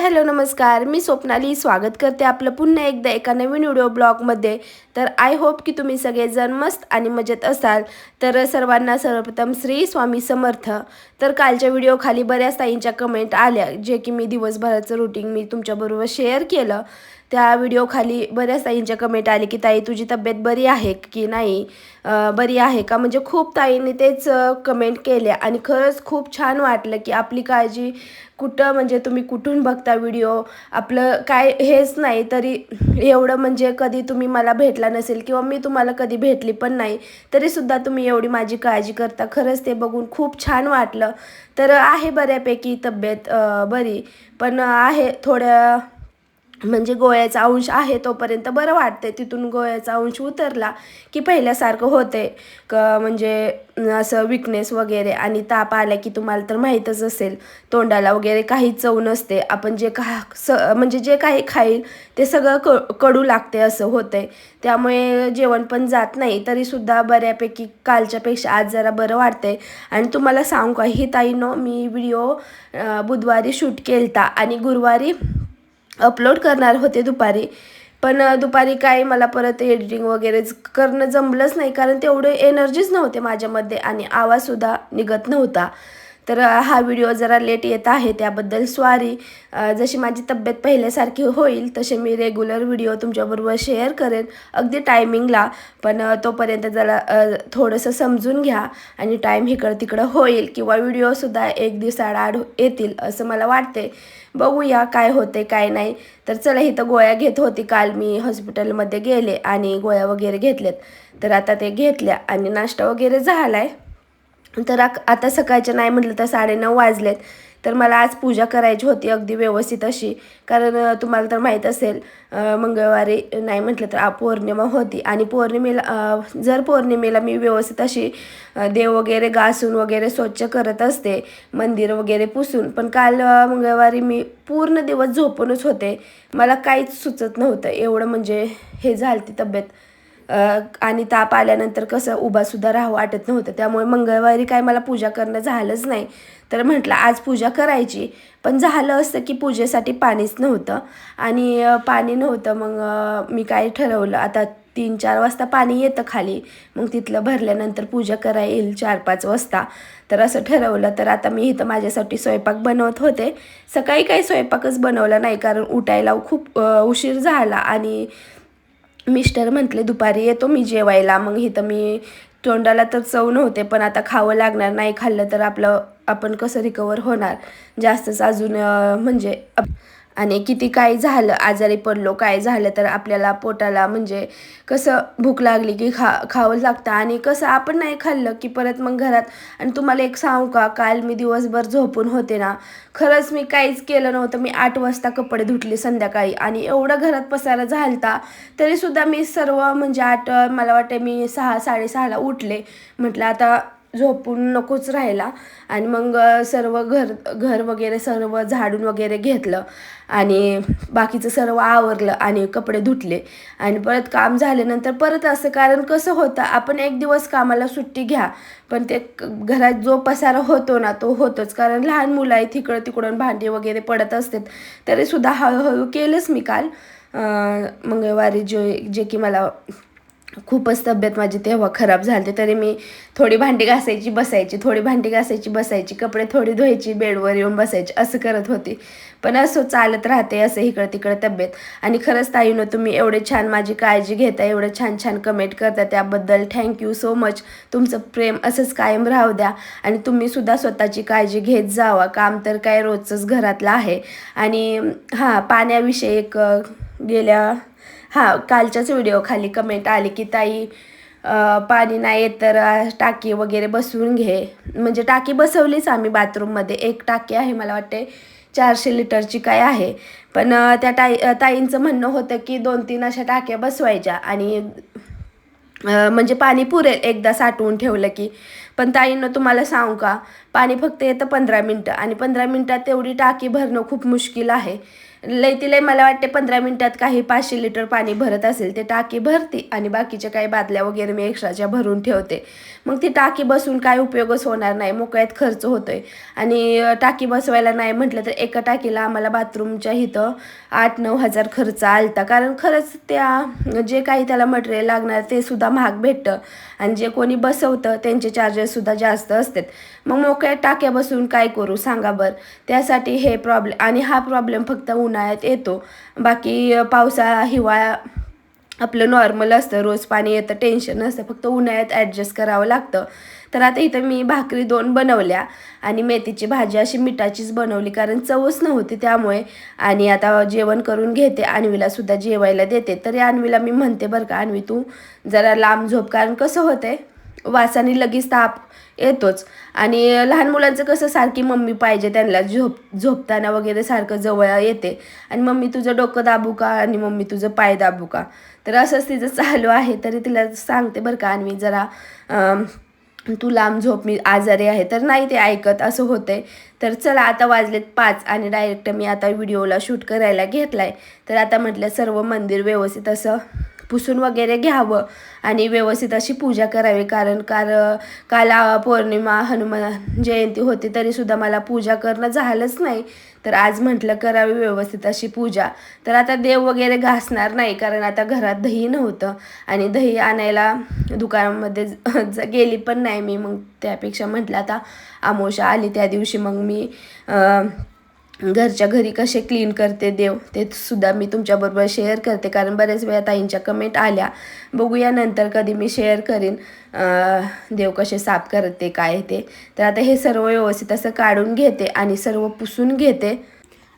Hello नमस्कार. मी स्वप्नाली. स्वागत करते आपलं पुन्हा एकदा एका नवीन व्हिडिओ ब्लॉगमध्ये. तर आय होप की तुम्ही सगळेजण मस्त आणि मजेत असाल. तर सर्वांना सर्वप्रथम श्री स्वामी समर्थ. तर कालच्या व्हिडिओ खाली बऱ्याच ताईंच्या कमेंट आल्या जे की मी दिवसभराचं रुटीन मी तुमच्याबरोबर शेअर केलं. त्या व्हिडिओखाली बऱ्याच ताईंच्या कमेंट आली की ताई तुझी तब्येत बरी आहे की नाही? बरी आहे का? म्हणजे खूप ताईंनी तेच कमेंट केल्या आणि खरंच खूप छान वाटलं की आपली काळजी कुठं म्हणजे तुम्ही कुठून बघता व्हिडिओ आपलं काय हेच नाही तरी एवढं म्हणजे कधी तुम्ही मला भेटला नसेल किंवा मी तुम्हाला कधी भेटली पण नाही तरीसुद्धा तुम्ही एवढी माझी काळजी करता. खरंच ते बघून खूप छान वाटलं. तर आहे बऱ्यापैकी तब्येत बरी पण आहे थोड्या म्हणजे गोळ्याचा अंश आहे तोपर्यंत बरं वाटते तिथून गोळ्याचा अंश उतरला की पहिल्यासारखं होते क म्हणजे असं विकनेस वगैरे आणि ताप आला की तुम्हाला तर माहीतच असेल. तोंडाला वगैरे काही चव नसते. आपण जे का स म्हणजे जे काही खाईल ते सगळं क कडू लागते असं होतंय. त्यामुळे जेवण पण जात नाही. तरीसुद्धा बऱ्यापैकी कालच्यापेक्षा आज जरा बरं वाटतंय. आणि तुम्हाला सांगू का ही ताईनो मी व्हिडिओ बुधवारी शूट केलता आणि गुरुवारी अपलोड करणार होते दुपारी. पण दुपारी काय मला परत एडिटिंग वगैरे करणं जमलंच नाही कारण तेवढे एनर्जीच नव्हते माझ्यामध्ये आणि आवाजसुद्धा निघत नव्हता. तर हा व्हिडिओ जरा लेट येत आहे त्याबद्दल स्वारी जशी माझी तब्येत पहिल्यासारखी होईल तसे मी रेग्युलर व्हिडिओ तुमच्याबरोबर शेअर करेन अगदी टायमिंगला पण तोपर्यंत जरा थोडंसं समजून घ्या आणि टाईम इकडं तिकडं होईल किंवा व्हिडिओसुद्धा एक दिवसाआड येतील असं मला वाटते बघूया काय होते काय नाही. तर चला इथं गोळ्या घेत होती काल मी हॉस्पिटलमध्ये गेले आणि गोळ्या वगैरे घेतल्यात. तर आता ते घेतल्या आणि नाश्ता वगैरे झाला आहे तर आता सकाळच्या नाही म्हटलं तर साडेनऊ वाजलेत. तर मला आज पूजा करायची होती अगदी व्यवस्थित अशी. कारण तुम्हाला तर माहीत असेल मंगळवारी नाही म्हटलं तर आ पौर्णिमा होती. आणि पौर्णिमेला जर पौर्णिमेला मी व्यवस्थित अशी देव वगैरे घासून वगैरे स्वच्छ करत असते मंदिर वगैरे पुसून. पण काल मंगळवारी मी पूर्ण दिवस झोपूनच होते. मला काहीच सुचत नव्हतं. एवढं म्हणजे हे झालती तब्येत. आणि ताप आल्यानंतर कसं उभासुद्धा राहावं वाटत नव्हतं. त्यामुळे मंगळवारी काय मला पूजा करणं झालंच नाही. तर म्हटलं आज पूजा करायची. पण झालं असतं की पूजेसाठी पाणीच नव्हतं. आणि पाणी नव्हतं. मग मी काय ठरवलं आता तीन चार वाजता पाणी येतं खाली. मग तिथलं भरल्यानंतर पूजा करा येईल चार पाच वाजता. तर असं ठरवलं. तर आता मी इथं माझ्यासाठी स्वयंपाक बनवत होते. सकाळी काही स्वयंपाकच बनवला नाही. कारण उठायला खूप उशीर झाला. आणि मिस्टर म्हटले दुपारी येतो मी जेवायला. मग इथं मी तोंडाला तर चव नव्हते पण आता खावं लागणार नाही खाल्लं तर आपलं आपण कसं रिकवर होणार? जास्तच अजून म्हणजे आणि किती काय झालं आजारी पडलो काय झालं तर आपल्याला पोटाला म्हणजे कसं भूक लागली की खा खावं लागतं. आणि कसं आपण नाही खाल्लं की परत मग घरात आणि तुम्हाला एक सांगू का काल मी दिवसभर झोपून होते ना खरंच मी काहीच केलं नव्हतं. मी आठ वाजता कपडे धुतले संध्याकाळी आणि एवढं घरात पसारा झालता तरीसुद्धा मी सर्व म्हणजे आठ मला वाटते मी सहा साडेसहाला उठले. म्हटलं आता झोपून नकोच राहिला आणि मग सर्व घर घर वगैरे सर्व झाडून वगैरे घेतलं. आणि बाकीचं सर्व आवरलं आणि कपडे धुतले. आणि परत काम झाल्यानंतर परत असं कारण कसं होतं आपण एक दिवस कामाला सुट्टी घ्या पण ते घरात जो पसारा होतो ना तो होतोच. कारण लहान मुलं आहेत तिकडं तिकडून भांडी वगैरे पडत असतात तरीसुद्धा हळूहळू केलंच मी काल. मंगळवारी जे जे की मला खूपच तब्येत माझी तेव्हा खराब झाली तरी मी थोडी भांडी घासायची बसायची थोडी भांडी घासायची बसायची कपडे थोडी धुवायची बेडवर येऊन बसायची असं करत होती. पण असं चालत राहते असं इकडं तिकडं तब्येत. आणि खरंच ताईनं तुम्ही एवढे छान माझी काळजी घेता एवढं छान छान कमेंट करता त्याबद्दल थँक्यू सो मच तुमचं प्रेम असंच कायम राहू द्या. आणि तुम्ही सुद्धा स्वतःची काळजी घेत जावा. काम तर काय रोजचंच घरातलं आहे. आणि हां पाण्याविषयी एक गेल्या हां कालच्याच व्हिडिओ खाली कमेंट आली की ताई पाणी नाही येत तर टाकी वगैरे बसवून घे. म्हणजे टाकी बसवलीच आम्ही बाथरूममध्ये एक टाकी आहे मला वाटते चारशे लिटरची काय आहे. पण त्या ताई ताईंचं म्हणणं होतं की दोन तीन अशा टाक्या बसवायच्या. आणि म्हणजे पाणी पुरेल एकदा साठवून ठेवलं की. पण ताईंनं तुम्हाला सांगू का पाणी फक्त येतं पंधरा मिनटं. आणि पंधरा मिनटात तेवढी टाकी भरणं खूप मुश्किल आहे. लय ती मला वाटते पंधरा मिनिटात काही पाचशे लिटर पाणी भरत असेल ते टाकी भरते आणि बाकीच्या काही बादल्या वगैरे मी एक्स्ट्राच्या भरून ठेवते. मग ती टाकी बसून काय उपयोगच होणार नाही मोकळ्यात खर्च होतोय. आणि टाकी बसवायला नाही म्हटलं तर एका टाकीला आम्हाला बाथरूमच्या इथं आठ नऊ हजार खर्च आलता. कारण खरंच त्या जे काही त्याला मटेरियल लागणार ते सुद्धा महाग भेटतं. आणि जे कोणी बसवतं त्यांचे चार्जेससुद्धा जास्त असतात. मग मोकळ्या टाक्या बसून काय करू सांगा बरं? त्यासाठी हे प्रॉब्लेम आणि हा प्रॉब्लेम फक्त उन्हाळ्यात येतो. बाकी पावसाळा हिवाळा आपलं नॉर्मल असतं. रोज पाणी येतं टेन्शन नसतं. फक्त उन्हाळ्यात ॲडजस्ट करावं लागतं. तर आता इथं मी भाकरी दोन बनवल्या आणि मेथीची भाजी अशी मिठाचीच बनवली कारण चवच नव्हती त्यामुळे. आणि आता जेवण करून घेते. आणवीला सुद्धा जेवायला देते. तरी आणवीला मी म्हणते बरं का आणवी तू जरा लांब झोप कारण कसं होतंय? वासाने लगेच ताप येतोच. आणि लहान मुलांचं कसं सारखी मम्मी पाहिजे त्यांना झोप झोपताना वगैरे सारखं जवळ येते. आणि मम्मी तुझं डोकं दाबू का? आणि मम्मी तुझं पाय दाबू का? तर असंच तिचं चालू आहे. तरी तिला सांगते बरं का आणि जरा तू लांब झोप मी आजारी आहे. तर नाही ते ऐकत असं होतंय. तर चला आता वाजलेत पाच आणि डायरेक्ट मी आता व्हिडिओला शूट करायला घेतला आहे तर आता म्हटलं सर्व मंदिर व्यवस्थित असं पुसून वगैरे घ्यावं. आणि व्यवस्थित अशी पूजा करावी. कारण कार काल पौर्णिमा हनुमान जयंती होती तरीसुद्धा मला पूजा करणं झालंच नाही. तर आज म्हटलं करावी व्यवस्थित अशी पूजा. तर आता देव वगैरे घासणार नाही कारण आता घरात दही नव्हतं. आणि दही आणायला दुकानामध्ये गेली पण नाही मी. मग त्यापेक्षा म्हटलं आता आमोशा आली त्या दिवशी. मग मी घरच्या घरी कसे क्लीन करते देव ते सुद्धा मी तुमच्याबरोबर शेअर करते. कारण बऱ्याच वेळा ताईंच्या कमेंट आल्या. बघूया नंतर कधी मी शेअर करीन देव कसे साफ करते काय ते. तर आता हे सर्व व्यवस्थित असं काढून घेते आणि सर्व पुसून घेते.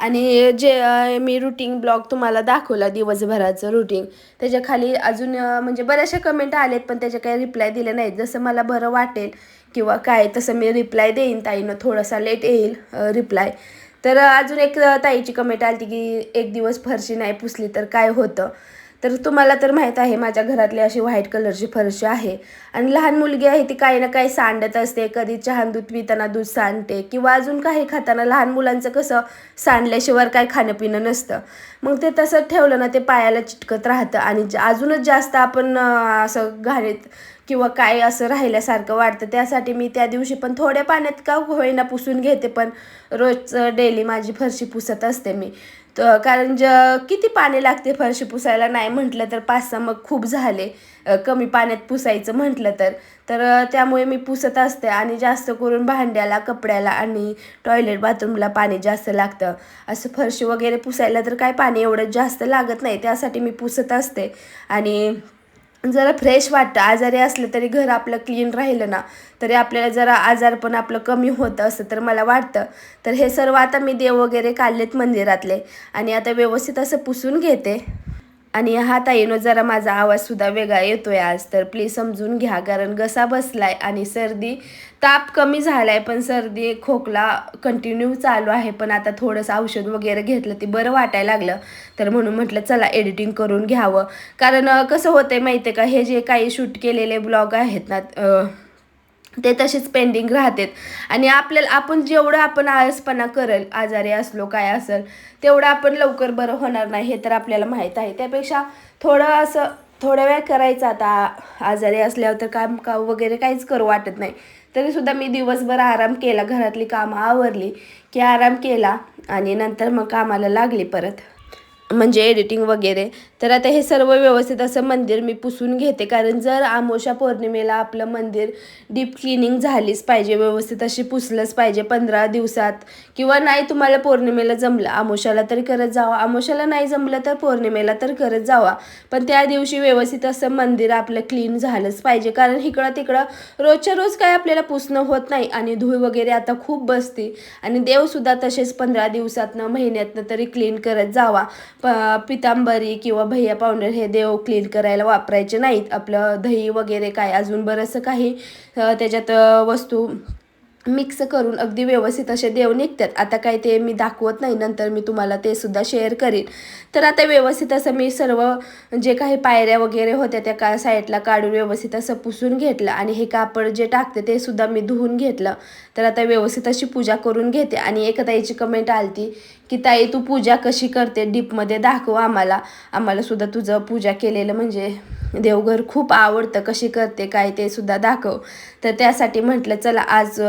आणि जे मी रुटीन ब्लॉग तुम्हाला दाखवला दिवसभराचं रुटीन त्याच्याखाली अजून म्हणजे बऱ्याचशा कमेंट आलेत पण त्याचे काही रिप्लाय दिले नाहीत. जसं मला बरं वाटेल किंवा काय तसं मी रिप्लाय देईन ताईनं. थोडासा लेट येईल रिप्लाय तर अजून एक ताईची कमेंट आली की एक दिवस फरशी नाही पुसली तर काय होतं? तर तुम्हाला तर माहीत आहे माझ्या घरातली अशी व्हाईट कलरची फरशी आहे. आणि लहान मुलगी आहे ती काही ना काही सांडत असते. कधी चहा दूध पिताना दूध सांडते. किंवा अजून काही खाताना लहान मुलांचं कसं सांडल्याशिवाय काय खाणं पिणं नसतं. मग ते तसं ठेवलं ना ते पायाला चिटकत राहतं. आणि ज- अजूनच जास्त आपण असं घाणीत किंवा काय असं राहिल्यासारखं वाटतं. त्यासाठी मी त्या दिवशी पण थोड्या पाण्यात का होईना पुसून घेते पण रोज डेली माझी फरशी पुसत असते मी. तर कारण ज किती पाणी लागते फरशी पुसायला नाही म्हटलं तर पाच सहा मग खूप झाले कमी पाण्यात पुसायचं म्हटलं तर. तर त्यामुळे मी पुसत असते आणि जास्त करून भांड्याला कपड्याला आणि टॉयलेट बाथरूमला पाणी जास्त लागतं. असं फरशी वगैरे पुसायला तर काय पाणी एवढं जास्त लागत नाही त्यासाठी मी पुसत असते. आणि जरा फ्रेश वाटतं. आजारी असलं तरी घर आपलं क्लीन राहिलं ना तरी आपल्याला जरा आजार पण आपलं कमी होतं असं तर मला वाटतं. तर हे सर्व आता मी देव वगैरे काढलेत मंदिरातले आणि आता व्यवस्थित असं पुसून घेते. आणि हा ताईनो जरा माझा आवाजसुद्धा वेगळा येतो आहे आज तर प्लीज समजून घ्या. कारण घसा बसलाय आणि सर्दी ताप कमी झाला आहे पण सर्दी खोकला कंटिन्यू चालू आहे. पण आता थोडंसं औषध वगैरे घेतलं ते बरं वाटायला लागलं. तर म्हणून म्हटलं चला एडिटिंग करून घ्यावं. कारण कसं होतं आहे माहिती आहे का हे जे काही शूट केलेले ब्लॉग आहेत ना ते तसेच पेंडिंग राहतात. आणि आपल्याला आपण जेवढं आपण आळसपणा करेल आजारी असलो काय असेल तेवढं आपण लवकर बरं होणार नाही हे तर आपल्याला माहीत आहे. त्यापेक्षा थोडं असं थोड्या वेळ करायचं आता. आजारी असल्यावर तर काम का वगैरे काहीच करू वाटत नाही. तरीसुद्धा मी दिवसभर आराम केला घरातली कामं आवरली की आराम केला आणि नंतर मग कामाला लागली परत. म्हणजे एडिटिंग वगैरे तर आता हे सर्व व्यवस्थित असं मंदिर मी पुसून घेते. कारण जर आमोशा पौर्णिमेला आपलं मंदिर डीप क्लिनिंग झालीच पाहिजे व्यवस्थित अशी पुसलंच पाहिजे पंधरा दिवसात. किंवा नाही तुम्हाला पौर्णिमेला जमलं आमोशाला तरी करत जावा. आमोशाला नाही जमलं तर पौर्णिमेला तर करत जावा. पण त्या दिवशी व्यवस्थित असं मंदिर आपलं क्लीन झालंच पाहिजे. कारण इकडं तिकडं रोजच्या रोज काय आपल्याला पुसणं होत नाही आणि धूळ वगैरे आता खूप बसते. आणि देवसुद्धा तसेच पंधरा दिवसातनं महिन्यातनं तरी क्लीन करत जावा. प पितांबरी किंवा भैया पावडर हे देव क्लीन करायला वापरायचे नाहीत. आपलं दही वगैरे काय अजून बरंचसं काही त्याच्यात वस्तू मिक्स करून अगदी व्यवस्थित असे देव निघतात. आता काय ते मी दाखवत नाही नंतर मी तुम्हाला ते सुद्धा शेअर करीन. तर आता व्यवस्थित असं मी सर्व जे काही पायऱ्या वगैरे होत्या त्या का साईडला काढून व्यवस्थित असं पुसून घेतलं आणि हे कापड जे टाकते ते सुद्धा मी धुवून घेतलं. तर आता व्यवस्थित अशी पूजा करून घेते आणि एका ताईची कमेंट आलती की ताई तू पूजा कशी करते? डीपमध्ये दाखव आम्हाला. आम्हाला सुद्धा तुझं पूजा केलेलं म्हणजे देवघर खूप आवडतं. कशी करते काय ते सुद्धा दाखव. तर त्यासाठी म्हटलं चला आज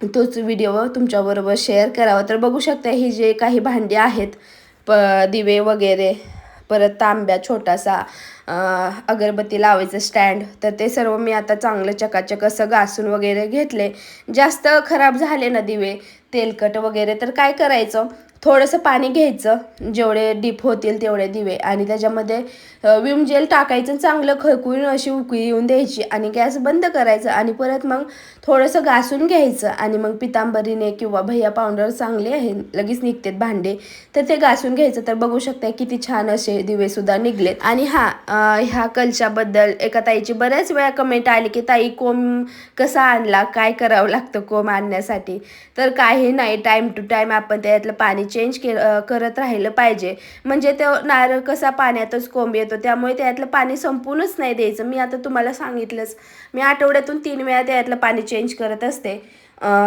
तोच व्हिडिओ तुमच्याबरोबर शेअर करावा. तर बघू शकता ही जे काही भांडी आहेत प दिवे वगैरे परत तांब्या छोटासा अगरबत्ती लावायचं स्टँड तर ते सर्व मी आता चांगलं चकाचक असं घासून वगैरे घेतले. जास्त खराब झाले ना दिवे. तेलकट वगैरे तर काय करायचं? थोडंसं पाणी घ्यायचं. जेवढे डीप होतील तेवढे दिवे. आणि त्याच्यामध्ये विम जेल टाकायचं चांगलं खळकून अशी उकळी येऊन द्यायची. आणि गॅस बंद करायचं. आणि परत मग थोडंसं घासून घ्यायचं. आणि मग पितांबरीने किंवा भैया पावडर चांगले आहे लगेच निघतात भांडे. तर ते घासून घ्यायचं. तर बघू शकता किती छान असे दिवेसुद्धा निघलेत. आणि हा ह्या कलशाबद्दल एका ताईची बऱ्याच वेळा कमेंट आली की ताई कोंब कसा आणला? काय करावं लागतं कोंब आणण्यासाठी? तर काही नाही. टाईम टू टाईम आपण त्यातलं पाणी चेंज के करत राहिलं पाहिजे. म्हणजे तो नारळ कसा पाण्यातच कोंब येतो त्यामुळे त्यातलं पाणी संपूनच नाही द्यायचं. मी आता तुम्हाला सांगितलंच मी आठवड्यातून तीन वेळा त्यातलं पाणी चेंज करत असते.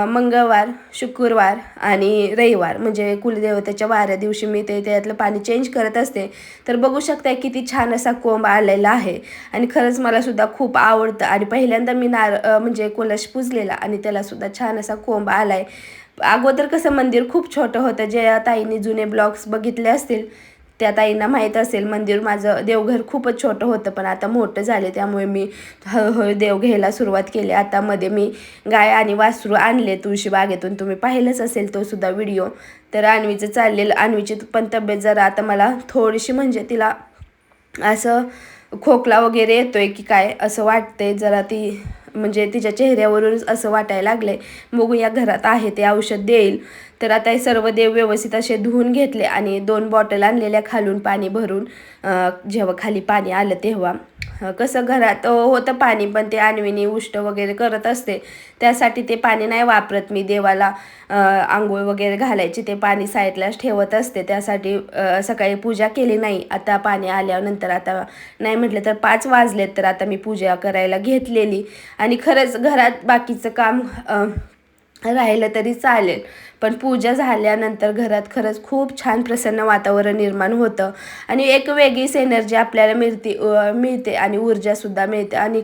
मंगळवार शुक्रवार आणि रविवार म्हणजे कुलदेवतेच्या वाऱ्या दिवशी मी ते त्यातलं पाणी चेंज करत असते. तर बघू शकता किती छान असा कोंब आलेला आहे. आणि खरंच मला सुद्धा खूप आवडतं. आणि पहिल्यांदा मी नार म्हणजे कोलश पुजलेला आणि त्यालासुद्धा छान असा कोंब आला आहे अगोदर कसं मंदिर खूप छोटं होतं ज्या ताईंनी जुने ब्लॉग्स बघितले असतील त्या ताईंना माहीत असेल मंदिर माझं देवघर खूपच छोटं होतं पण आता मोठं झाले त्यामुळे मी हळूहळू देव घ्यायला सुरुवात केली. आता मध्ये मी गाय आणि वासरू आणले तुळशी बागेतून. तुम्ही पाहिलंच असेल तो सुद्धा व्हिडिओ. तर अन्वीचं चाललेलं अन्वीची पण तब्येत जरा आता मला थोडीशी म्हणजे तिला असं खोकला वगैरे येतोय की काय असं वाटतंय जरा ती म्हणजे तिच्या चेहऱ्यावरूनच असं वाटायला लागले बघू या घरात आहे ते औषध देईल. तर आता हे सर्व देव व्यवस्थित असे धुवून घेतले आणि दोन बॉटल आणलेल्या खालून पाणी भरून जेव्हा खाली पाणी आलं तेव्हा. कसं घरात होतं पाणी पण ते आणविणी उष्ट वगैरे करत असते. त्यासाठी ते पाणी नाही वापरत मी. देवाला आंघोळ वगैरे घालायची ते पाणी साईडलाच ठेवत असते. त्यासाठी सकाळी पूजा केली नाही. आता पाणी आल्यानंतर आता नाही म्हटलं तर पाच वाजलेत तर आता मी पूजा करायला घेतलेली. आणि खरंच घरात बाकीचं काम राहिलं तरी चालेल. पण पूजा झाल्यानंतर घरात खरंच खूप छान प्रसन्न वातावरण निर्माण होतं. आणि एक वेगळीच एनर्जी आपल्याला मिळते मिळते आणि ऊर्जासुद्धा मिळते. आणि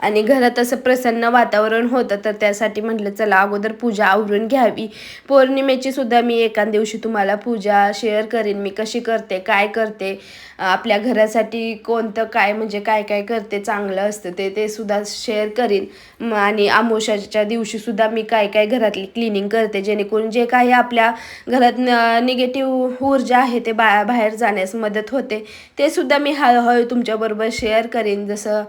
आणि घरात असं प्रसन्न वातावरण होतं तर त्यासाठी म्हटलं चला अगोदर पूजा आवरून घ्यावी. पौर्णिमेची सुद्धा मी एका दिवशी तुम्हाला पूजा शेअर करेन. मी कशी करते काय करते आपल्या घरासाठी कोणतं काय म्हणजे काय काय करते चांगलं असतं ते ते सुद्धा शेअर करीन. आणि आमोशाच्या दिवशी सुद्धा मी काय काय घरातली क्लिनिंग करते जेणेकरून जे काही आपल्या घरात निगेटिव्ह ऊर्जा आहे ते बा बाहेर जाण्यास मदत होते. ते सुद्धा मी हळूहळू तुमच्याबरोबर शेअर करीन. जसं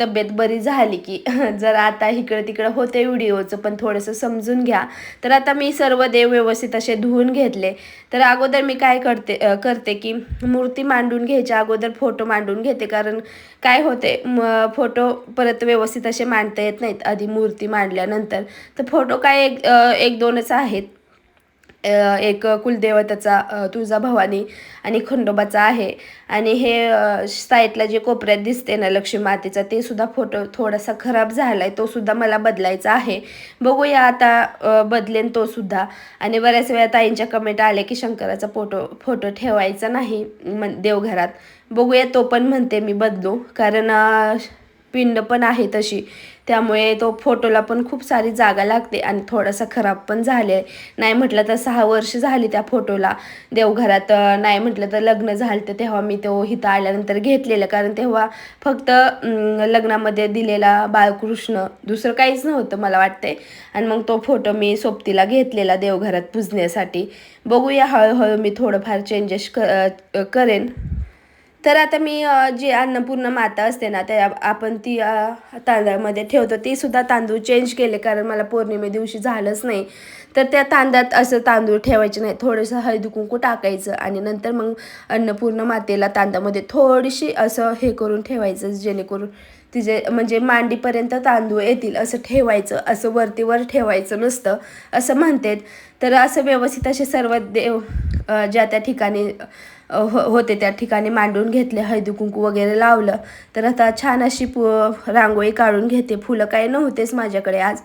तब्येत बरी झाली की जर आता इकडं तिकडं होते व्हिडिओचं पण थोडंसं समजून घ्या. तर आता मी सर्व देव व्यवस्थित असे धुवून घेतले. तर अगोदर मी काय करते करते की मूर्ती मांडून घ्यायच्या अगोदर फोटो मांडून घेते. कारण काय होते म फोटो परत व्यवस्थित असे मांडता येत नाहीत. आधी मूर्ती मांडल्यानंतर. तर फोटो काय एक एक दोनच आहेत. एक कुलदेवताचा तुळजा तुळजाभवानी आणि खंडोबाचा आहे. आणि हे साईटला जे कोपऱ्यात दिसते ना लक्ष्मी मातेचा ते सुद्धा फोटो थोडासा खराब झाला आहे तो सुद्धा मला बदलायचा आहे. बघूया आता बदलेन तो सुद्धा. आणि बऱ्याच वेळा ताईंच्या कमेंट आले की शंकराचा फोटो फोटो ठेवायचा नाही मन देवघरात. बघूया तो पण म्हणते मी बदलू. कारण पिंड पण आहे तशी. त्यामुळे तो फोटोला पण खूप सारी जागा लागते आणि थोडासा खराब पण झाले नाही म्हटलं तर सहा वर्ष झाली त्या फोटोला. देवघरात नाही म्हटलं तर लग्न झालं तर तेव्हा मी तो इथं आल्यानंतर घेतलेलं. कारण तेव्हा फक्त लग्नामध्ये दिलेला बाळकृष्ण. दुसरं काहीच नव्हतं मला वाटते आणि मग तो फोटो मी सोबतीला घेतलेला देवघरात पुजण्यासाठी. बघूया हळूहळू मी थोडंफार चेंजेस क करेन. तर आता मी जी अन्नपूर्ण माता असते ना त्या आपण ती तांदळामध्ये ठेवतो. ती सुद्धा तांदूळ चेंज केले कारण मला पौर्णिमे दिवशी झालंच नाही. तर त्या तांदळात असं तांदूळ ठेवायचे नाही. थोडंसं हळदी कुंकू टाकायचं आणि नंतर मग अन्नपूर्ण मातेला तांदळामध्ये थोडीशी असं हे करून ठेवायचं जेणेकरून तिचे म्हणजे मांडीपर्यंत तांदूळ येतील असं ठेवायचं असं वरतीवर ठेवायचं नसतं असं म्हणतात. तर असं व्यवस्थित असे सर्व देव ज्या त्या ठिकाणी हो होते त्या ठिकाणी. मांडून घेतले हळदी कुंकू वगैरे लावलं. तर आता छान अशी पु रांगोळी काढून घेते. फुलं काही नव्हतेच माझ्याकडे आज.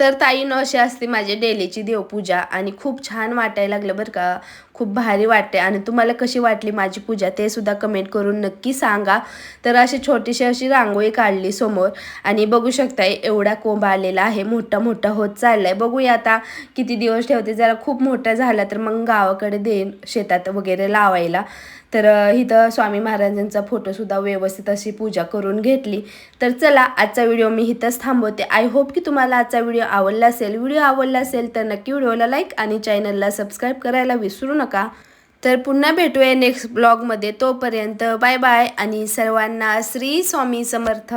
तर ताईनं अशी असते माझी डेलीची देवपूजा. आणि खूप छान वाटायला लागलं बरं का. खूप भारी वाटते. आणि तुम्हाला कशी वाटली माझी पूजा ते सुद्धा कमेंट करून नक्की सांगा. तर अशी छोटीशी अशी रांगोळी काढली समोर. आणि बघू शकताय एवढा कोंब आलेला आहे. मोठा मोठा होत चाललाय. बघूया आता किती दिवस ठेवते. जरा खूप मोठा झाला तर मग गावाकडे देईन शेतात वगैरे लावायला. तर इथं स्वामी महाराजांचा फोटोसुद्धा व्यवस्थित अशी पूजा करून घेतली. तर चला आजचा व्हिडिओ मी इथंच थांबवते. आय होप की तुम्हाला आजचा व्हिडिओ आवडला असेल. व्हिडिओ आवडला असेल तर नक्की व्हिडिओला लाईक आणि चॅनलला सबस्क्राईब करायला विसरू नका. नका. तर पुन्हा भेटूया नेक्स्ट ब्लॉगमध्ये तोपर्यंत बाय बाय आणि सर्वांना श्री स्वामी समर्थ.